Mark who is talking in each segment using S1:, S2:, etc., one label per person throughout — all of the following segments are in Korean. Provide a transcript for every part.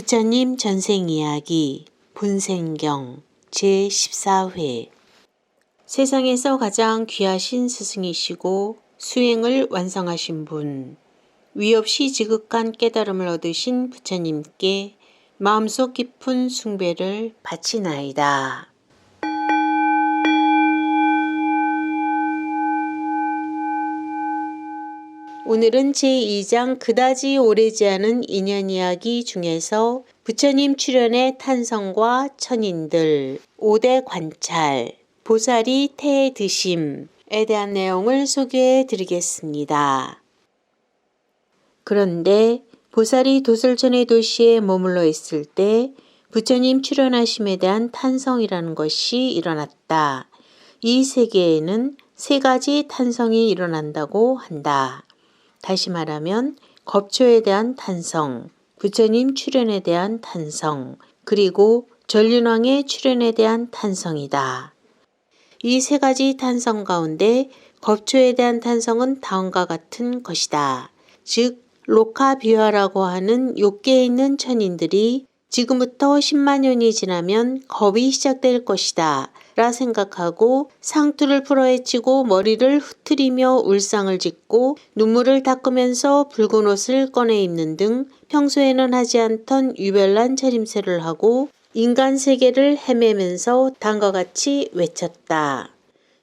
S1: 부처님 전생 이야기 본생경 제14회 세상에서 가장 귀하신 스승이시고 수행을 완성하신 분, 위 없이 지극한 깨달음을 얻으신 부처님께 마음속 깊은 숭배를 바치나이다. 오늘은 제2장 그다지 오래지 않은 인연 이야기 중에서 부처님 출연의 탄성과 천인들, 5대 관찰, 보살이 태에 드심에 대한 내용을 소개해 드리겠습니다. 그런데 보살이 도설천의 도시에 머물러 있을 때 부처님 출연하심에 대한 탄성이라는 것이 일어났다. 이 세계에는 세 가지 탄성이 일어난다고 한다. 다시 말하면 겁초에 대한 탄성, 부처님 출현에 대한 탄성, 그리고 전륜왕의 출현에 대한 탄성이다. 이 세 가지 탄성 가운데 겁초에 대한 탄성은 다음과 같은 것이다. 즉, 로카비화라고 하는 욕계에 있는 천인들이 지금부터 10만 년이 지나면 겁이 시작될 것이다. 라 생각하고 상투를 풀어헤치고 머리를 흐트리며 울상을 짓고 눈물을 닦으면서 붉은 옷을 꺼내 입는 등 평소에는 하지 않던 유별난 차림새를 하고 인간 세계를 헤매면서 다음과 같이 외쳤다.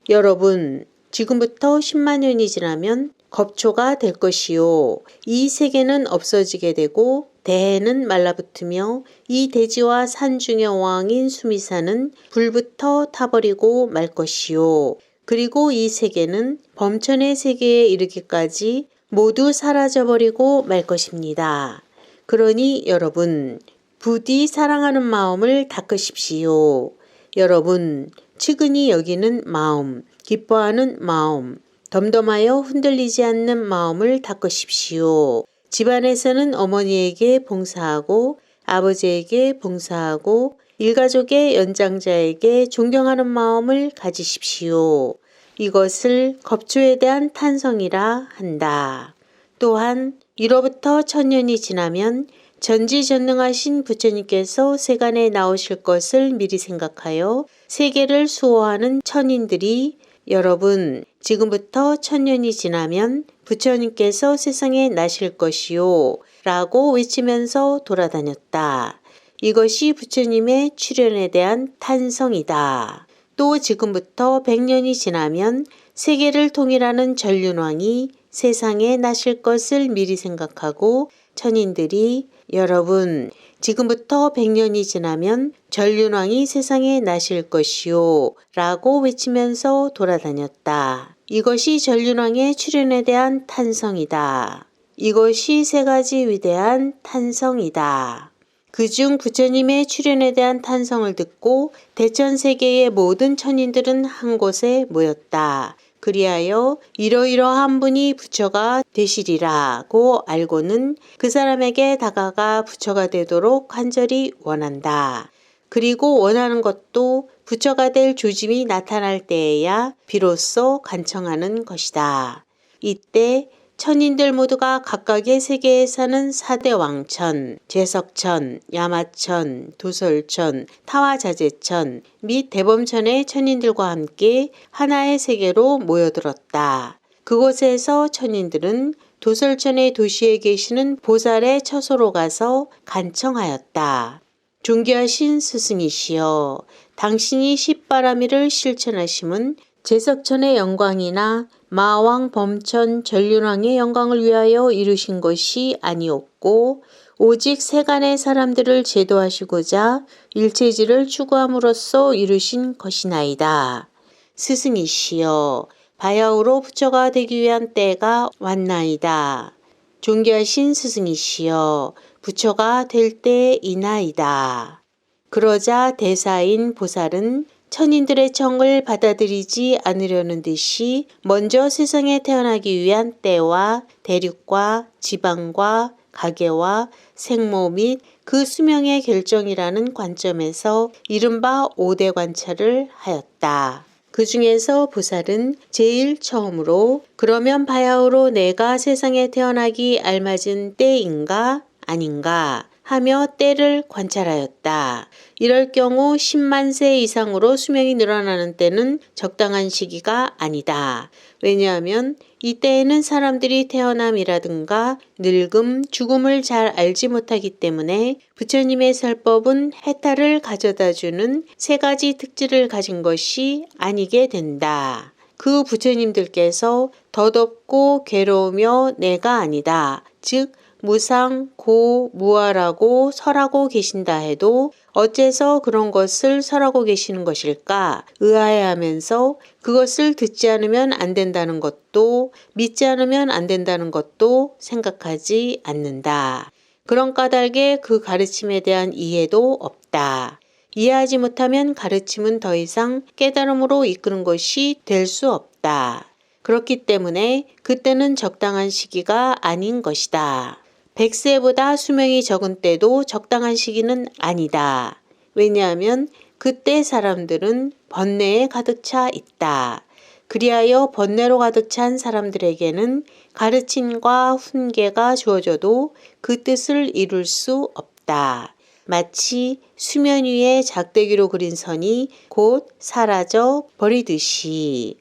S1: 여러분, 지금부터 10만 년이 지나면 겁초가 될 것이요. 이 세계는 없어지게 되고 대해는 말라붙으며 이 대지와 산 중의 왕인 수미산은 불부터 타버리고 말 것이요. 그리고 이 세계는 범천의 세계에 이르기까지 모두 사라져버리고 말 것입니다. 그러니 여러분, 부디 사랑하는 마음을 닦으십시오. 여러분, 측은히 여기는 마음, 기뻐하는 마음, 덤덤하여 흔들리지 않는 마음을 닦으십시오. 집안에서는 어머니에게 봉사하고 아버지에게 봉사하고 일가족의 연장자에게 존경하는 마음을 가지십시오. 이것을 겁주에 대한 탄성이라 한다. 또한 이로부터 천년이 지나면 전지전능하신 부처님께서 세간에 나오실 것을 미리 생각하여 세계를 수호하는 천인들이 여러분, 지금부터 천년이 지나면 부처님께서 세상에 나실 것이요. 라고 외치면서 돌아다녔다. 이것이 부처님의 출현에 대한 탄성이다. 또 지금부터 백년이 지나면 세계를 통일하는 전륜왕이 세상에 나실 것을 미리 생각하고 천인들이 여러분, 지금부터 100년이 지나면 전륜왕이 세상에 나실 것이요. 라고 외치면서 돌아다녔다. 이것이 전륜왕의 출현에 대한 탄성이다. 이것이 세 가지 위대한 탄성이다. 그중 부처님의 출현에 대한 탄성을 듣고 대천 세계의 모든 천인들은 한 곳에 모였다. 그리하여 이러이러한 분이 부처가 되시리라고 알고는 그 사람에게 다가가 부처가 되도록 간절히 원한다. 그리고 원하는 것도 부처가 될 조짐이 나타날 때에야 비로소 간청하는 것이다. 이때 천인들 모두가 각각의 세계에 사는 사대 왕천, 제석천, 야마천, 도설천, 타와자재천 및 대범천의 천인들과 함께 하나의 세계로 모여들었다. 그곳에서 천인들은 도설천의 도시에 계시는 보살의 처소로 가서 간청하였다. 존귀하신 스승이시여, 당신이 십바라미를 실천하심은 제석천의 영광이나 마왕 범천 전륜왕의 영광을 위하여 이루신 것이 아니었고 오직 세간의 사람들을 제도하시고자 일체지를 추구함으로써 이루신 것이나이다. 스승이시여 바야흐로 부처가 되기 위한 때가 왔나이다. 존귀하신 스승이시여 부처가 될 때이나이다. 그러자 대사인 보살은 천인들의 청을 받아들이지 않으려는 듯이 먼저 세상에 태어나기 위한 때와 대륙과 지방과 가계와 생모 및 그 수명의 결정이라는 관점에서 이른바 5대 관찰을 하였다. 그 중에서 보살은 제일 처음으로 그러면 바야흐로 내가 세상에 태어나기 알맞은 때인가 아닌가 하며 때를 관찰하였다. 이럴 경우 10만 세 이상으로 수명이 늘어나는 때는 적당한 시기가 아니다. 왜냐하면 이때에는 사람들이 태어남이라든가 늙음, 죽음을 잘 알지 못하기 때문에 부처님의 설법은 해탈을 가져다 주는 세 가지 특질을 가진 것이 아니게 된다. 그 부처님들께서 덧없고 괴로우며 내가 아니다. 즉, 무상, 고, 무아라고 설하고 계신다 해도 어째서 그런 것을 설하고 계시는 것일까 의아해하면서 그것을 듣지 않으면 안 된다는 것도 믿지 않으면 안 된다는 것도 생각하지 않는다. 그런 까닭에 그 가르침에 대한 이해도 없다. 이해하지 못하면 가르침은 더 이상 깨달음으로 이끄는 것이 될 수 없다. 그렇기 때문에 그때는 적당한 시기가 아닌 것이다. 100세보다 수명이 적은 때도 적당한 시기는 아니다. 왜냐하면 그때 사람들은 번뇌에 가득 차 있다. 그리하여 번뇌로 가득 찬 사람들에게는 가르침과 훈계가 주어져도 그 뜻을 이룰 수 없다. 마치 수면 위에 작대기로 그린 선이 곧 사라져 버리듯이.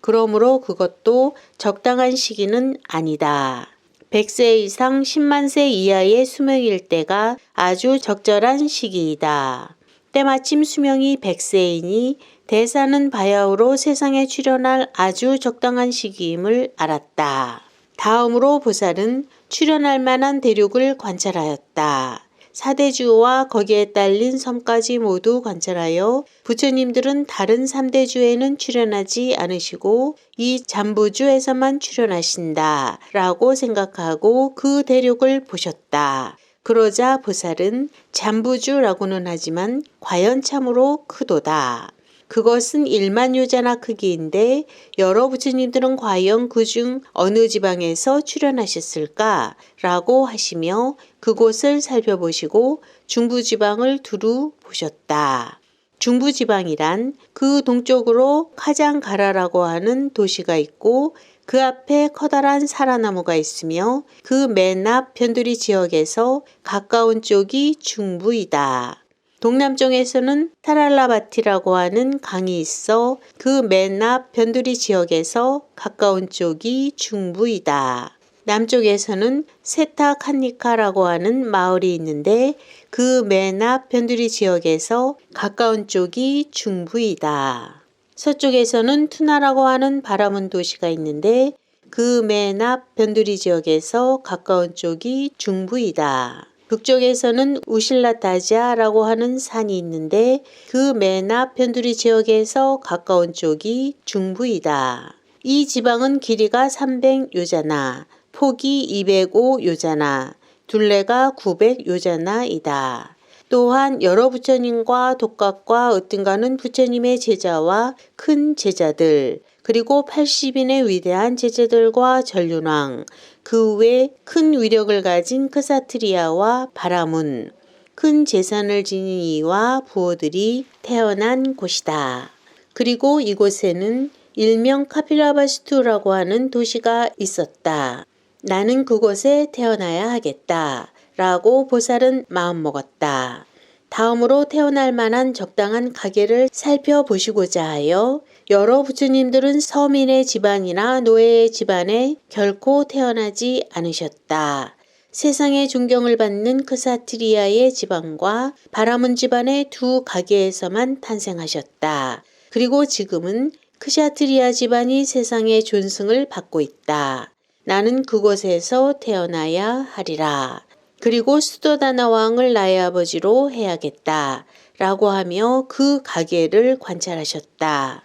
S1: 그러므로 그것도 적당한 시기는 아니다. 100세 이상 10만 세 이하의 수명일 때가 아주 적절한 시기이다. 때마침 수명이 100세이니 대사는 바야흐로 세상에 출현할 아주 적당한 시기임을 알았다. 다음으로 보살은 출현할 만한 대륙을 관찰하였다. 사대주와 거기에 딸린 섬까지 모두 관찰하여 부처님들은 다른 삼대주에는 출연하지 않으시고 이 잠부주에서만 출연하신다 라고 생각하고 그 대륙을 보셨다. 그러자 보살은 잠부주라고는 하지만 과연 참으로 크도다. 그것은 1만 유자나 크기인데 여러 부처님들은 과연 그 중 어느 지방에서 출연하셨을까? 라고 하시며 그곳을 살펴보시고 중부지방을 두루 보셨다. 중부지방이란 그 동쪽으로 카장가라라고 하는 도시가 있고 그 앞에 커다란 사라나무가 있으며 그 맨 앞 변두리 지역에서 가까운 쪽이 중부이다. 동남쪽에서는 타랄라바티라고 하는 강이 있어 그 맨 앞 변두리 지역에서 가까운 쪽이 중부이다. 남쪽에서는 세타칸니카라고 하는 마을이 있는데 그 맨 앞 변두리 지역에서 가까운 쪽이 중부이다. 서쪽에서는 투나라고 하는 바라문 도시가 있는데 그 맨 앞 변두리 지역에서 가까운 쪽이 중부이다. 북쪽에서는 우실라타지아라고 하는 산이 있는데 그 맨앞 변두리 지역에서 가까운 쪽이 중부이다. 이 지방은 길이가 300요자나, 폭이 205요자나, 둘레가 900요자나이다. 또한 여러 부처님과 독각과 으뜸가는 부처님의 제자와 큰 제자들, 그리고 80인의 위대한 제자들과 전륜왕, 그 외 큰 위력을 가진 크사트리아와 바라문, 큰 재산을 지닌 이와 부호들이 태어난 곳이다. 그리고 이곳에는 일명 카필라바스투라고 하는 도시가 있었다. 나는 그곳에 태어나야 하겠다. 라고 보살은 마음먹었다. 다음으로 태어날 만한 적당한 가게를 살펴보시고자 하여 여러 부처님들은 서민의 집안이나 노예의 집안에 결코 태어나지 않으셨다. 세상의 존경을 받는 크사트리아의 집안과 바라문 집안의 두 가게에서만 탄생하셨다. 그리고 지금은 크샤트리아 집안이 세상의 존승을 받고 있다. 나는 그곳에서 태어나야 하리라. 그리고 수도다나 왕을 나의 아버지로 해야겠다. 라고 하며 그 가게를 관찰하셨다.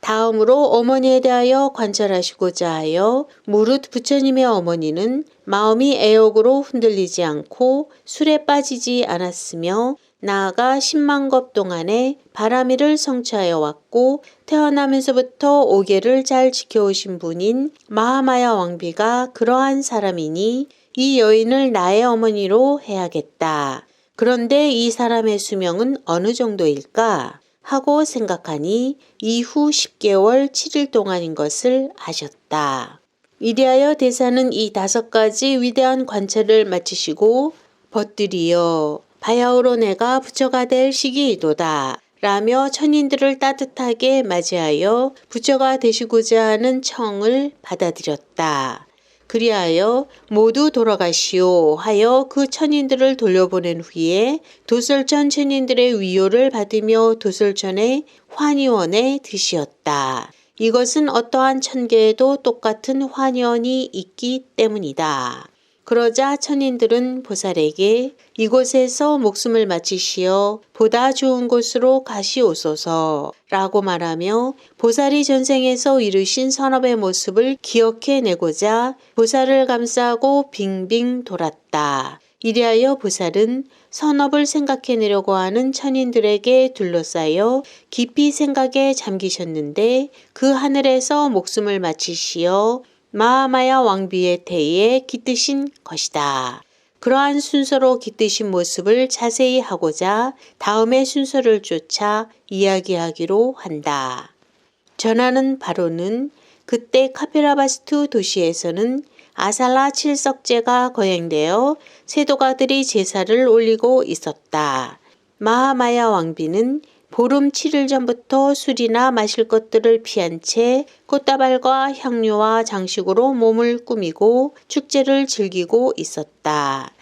S1: 다음으로 어머니에 대하여 관찰하시고자 하여 무릇 부처님의 어머니는 마음이 애욕으로 흔들리지 않고 술에 빠지지 않았으며 나아가 10만 겁 동안에 바라미를 성취하여 왔고 태어나면서부터 오계를 잘 지켜오신 분인 마하마야 왕비가 그러한 사람이니 이 여인을 나의 어머니로 해야겠다. 그런데 이 사람의 수명은 어느 정도일까? 하고 생각하니 이후 10개월 7일 동안인 것을 아셨다. 이리하여 대사는 이 다섯 가지 위대한 관찰을 마치시고 벗들이여 바야흐로 내가 부처가 될 시기이도다. 라며 천인들을 따뜻하게 맞이하여 부처가 되시고자 하는 청을 받아들였다. 그리하여 모두 돌아가시오 하여 그 천인들을 돌려보낸 후에 도설천 천인들의 위호를 받으며 도설천의 환희원에 드시었다. 이것은 어떠한 천계에도 똑같은 환희원이 있기 때문이다. 그러자 천인들은 보살에게 이곳에서 목숨을 마치시어 보다 좋은 곳으로 가시오소서 라고 말하며 보살이 전생에서 이루신 선업의 모습을 기억해내고자 보살을 감싸고 빙빙 돌았다. 이리하여 보살은 선업을 생각해내려고 하는 천인들에게 둘러싸여 깊이 생각에 잠기셨는데 그 하늘에서 목숨을 마치시어 마하마야 왕비의 태에 깃드신 것이다. 그러한 순서로 깃드신 모습을 자세히 하고자 다음의 순서를 쫓아 이야기하기로 한다. 전하는 바로는 그때 카피라바스투 도시에서는 아살라 칠석제가 거행되어 세도가들이 제사를 올리고 있었다. 마하마야 왕비는 보름 7일 전부터 술이나 마실 것들을 피한 채 꽃다발과 향료와 장식으로 몸을 꾸미고 축제를 즐기고 있었다.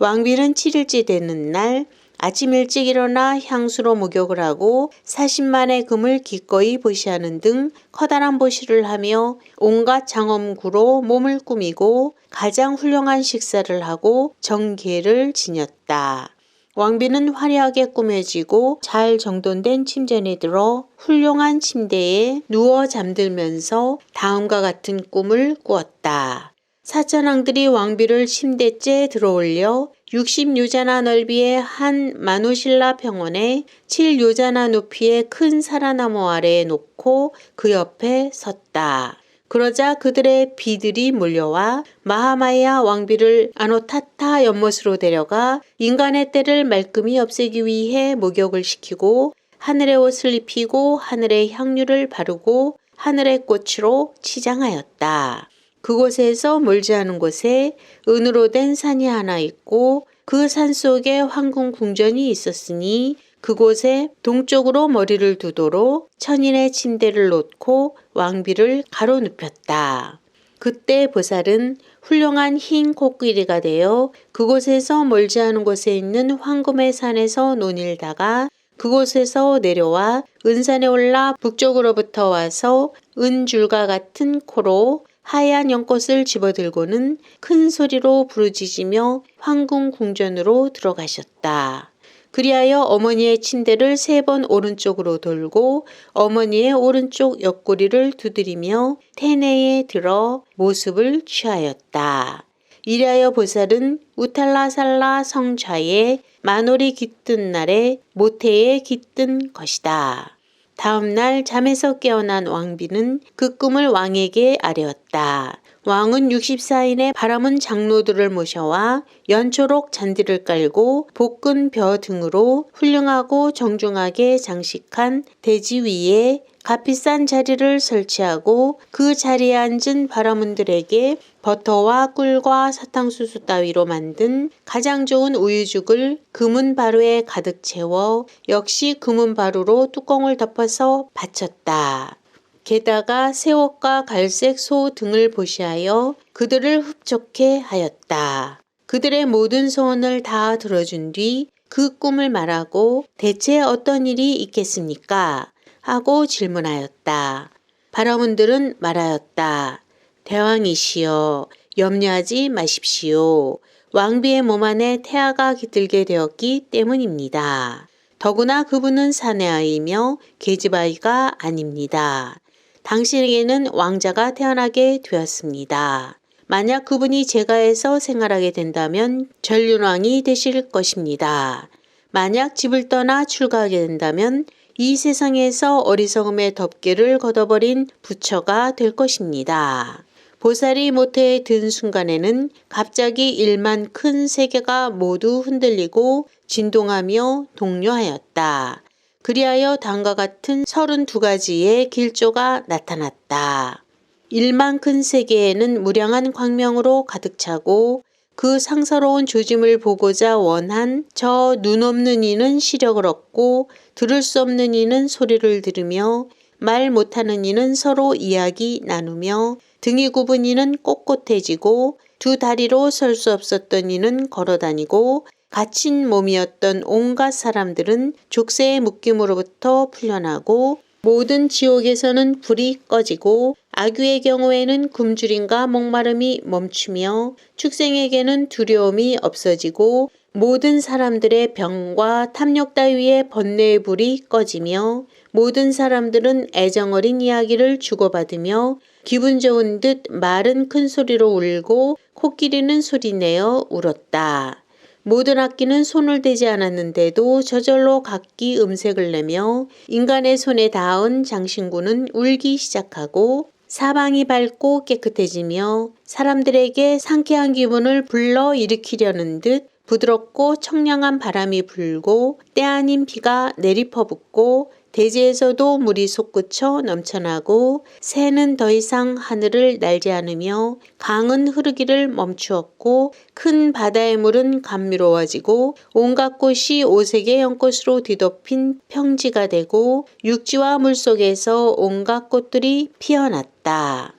S1: 왕비는 7일째 되는 날 아침 일찍 일어나 향수로 목욕을 하고 40만의 금을 기꺼이 보시하는 등 커다란 보시를 하며 온갖 장엄구로 몸을 꾸미고 가장 훌륭한 식사를 하고 정계를 지녔다. 왕비는 화려하게 꾸며지고 잘 정돈된 침전에 들어 훌륭한 침대에 누워 잠들면서 다음과 같은 꿈을 꾸었다. 사천왕들이 왕비를 침대째 들어올려 60요자나 넓이의 한 마노실라 평원에 7요자나 높이의 큰 사라나무 아래에 놓고 그 옆에 섰다. 그러자 그들의 비들이 몰려와 마하마야 왕비를 아노타타 연못으로 데려가 인간의 때를 말끔히 없애기 위해 목욕을 시키고 하늘의 옷을 입히고 하늘의 향유를 바르고 하늘의 꽃으로 치장하였다. 그곳에서 멀지 않은 곳에 은으로 된 산이 하나 있고 그 산 속에 황궁 궁전이 있었으니 그곳에 동쪽으로 머리를 두도록 천인의 침대를 놓고 왕비를 가로 눕혔다. 그때 보살은 훌륭한 흰 코끼리가 되어 그곳에서 멀지 않은 곳에 있는 황금의 산에서 논일다가 그곳에서 내려와 은산에 올라 북쪽으로부터 와서 은줄과 같은 코로 하얀 연꽃을 집어들고는 큰 소리로 부르짖으며 황궁 궁전으로 들어가셨다. 그리하여 어머니의 침대를 세 번 오른쪽으로 돌고 어머니의 오른쪽 옆구리를 두드리며 태내에 들어 모습을 취하였다. 이리하여 보살은 우탈라살라 성좌에 만월이 깃든 날에 모태에 깃든 것이다. 다음 날 잠에서 깨어난 왕비는 그 꿈을 왕에게 아뢰었다. 왕은 64인의 바람은 장로들을 모셔와 연초록 잔디를 깔고 볶은 벼 등으로 훌륭하고 정중하게 장식한 대지 위에 값비싼 자리를 설치하고 그 자리에 앉은 바라문들에게 버터와 꿀과 사탕수수 따위로 만든 가장 좋은 우유죽을 금은 바루에 가득 채워 역시 금은 바루로 뚜껑을 덮어서 바쳤다. 게다가 새옷과 갈색 소 등을 보시하여 그들을 흡족해 하였다. 그들의 모든 소원을 다 들어준 뒤 그 꿈을 말하고 대체 어떤 일이 있겠습니까? 하고 질문하였다. 바라문들은 말하였다. 대왕이시여, 염려하지 마십시오. 왕비의 몸 안에 태아가 깃들게 되었기 때문입니다. 더구나 그분은 사내아이며 계집아이가 아닙니다. 당신에게는 왕자가 태어나게 되었습니다. 만약 그분이 제가에서 생활하게 된다면 전륜왕이 되실 것입니다. 만약 집을 떠나 출가하게 된다면 이 세상에서 어리석음의 덮개를 걷어버린 부처가 될 것입니다. 보살이 모태에 든 순간에는 갑자기 일만 큰 세계가 모두 흔들리고 진동하며 동요하였다. 그리하여 다음과 같은 32가지의 길조가 나타났다. 일만 큰 세계에는 무량한 광명으로 가득 차고 그 상서로운 조짐을 보고자 원한 저 눈 없는 이는 시력을 얻고 들을 수 없는 이는 소리를 들으며 말 못하는 이는 서로 이야기 나누며 등이 굽은 이는 꼿꼿해지고 두 다리로 설 수 없었던 이는 걸어다니고 갇힌 몸이었던 온갖 사람들은 족쇄의 묶임으로부터 풀려나고 모든 지옥에서는 불이 꺼지고 악귀의 경우에는 굶주림과 목마름이 멈추며 축생에게는 두려움이 없어지고 모든 사람들의 병과 탐욕 따위의 번뇌의 불이 꺼지며 모든 사람들은 애정어린 이야기를 주고받으며 기분 좋은 듯 말은 큰 소리로 울고 코끼리는 소리내어 울었다. 모든 악기는 손을 대지 않았는데도 저절로 각기 음색을 내며 인간의 손에 닿은 장신구는 울기 시작하고 사방이 밝고 깨끗해지며 사람들에게 상쾌한 기분을 불러 일으키려는 듯 부드럽고 청량한 바람이 불고 때 아닌 비가 내리퍼붓고 대지에서도 물이 솟구쳐 넘쳐나고 새는 더 이상 하늘을 날지 않으며 강은 흐르기를 멈추었고 큰 바다의 물은 감미로워지고 온갖 꽃이 오색의 연꽃으로 뒤덮인 평지가 되고 육지와 물 속에서 온갖 꽃들이 피어났다.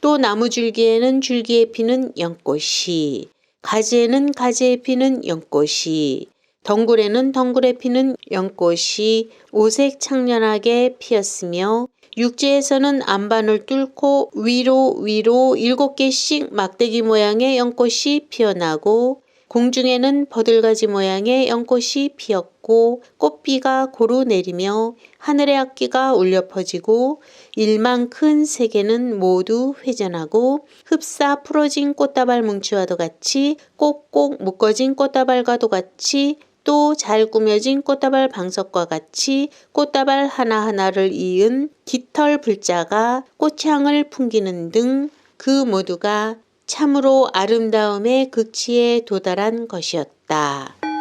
S1: 또 나무 줄기에는 줄기에 피는 연꽃이 가지에는 가지에 피는 연꽃이 덩굴에는 덩굴에 피는 연꽃이 오색 창년하게 피었으며 육지에서는 안반을 뚫고 위로 위로 일곱 개씩 막대기 모양의 연꽃이 피어나고 공중에는 버들가지 모양의 연꽃이 피었고 꽃비가 고루 내리며 하늘의 악기가 울려 퍼지고 일만 큰 세계는 모두 회전하고 흡사 풀어진 꽃다발 뭉치와도 같이 꼭꼭 묶어진 꽃다발과도 같이 또 잘 꾸며진 꽃다발 방석과 같이 꽃다발 하나하나를 이은 깃털 불자가 꽃향을 풍기는 등 그 모두가 참으로 아름다움의 극치에 도달한 것이었다.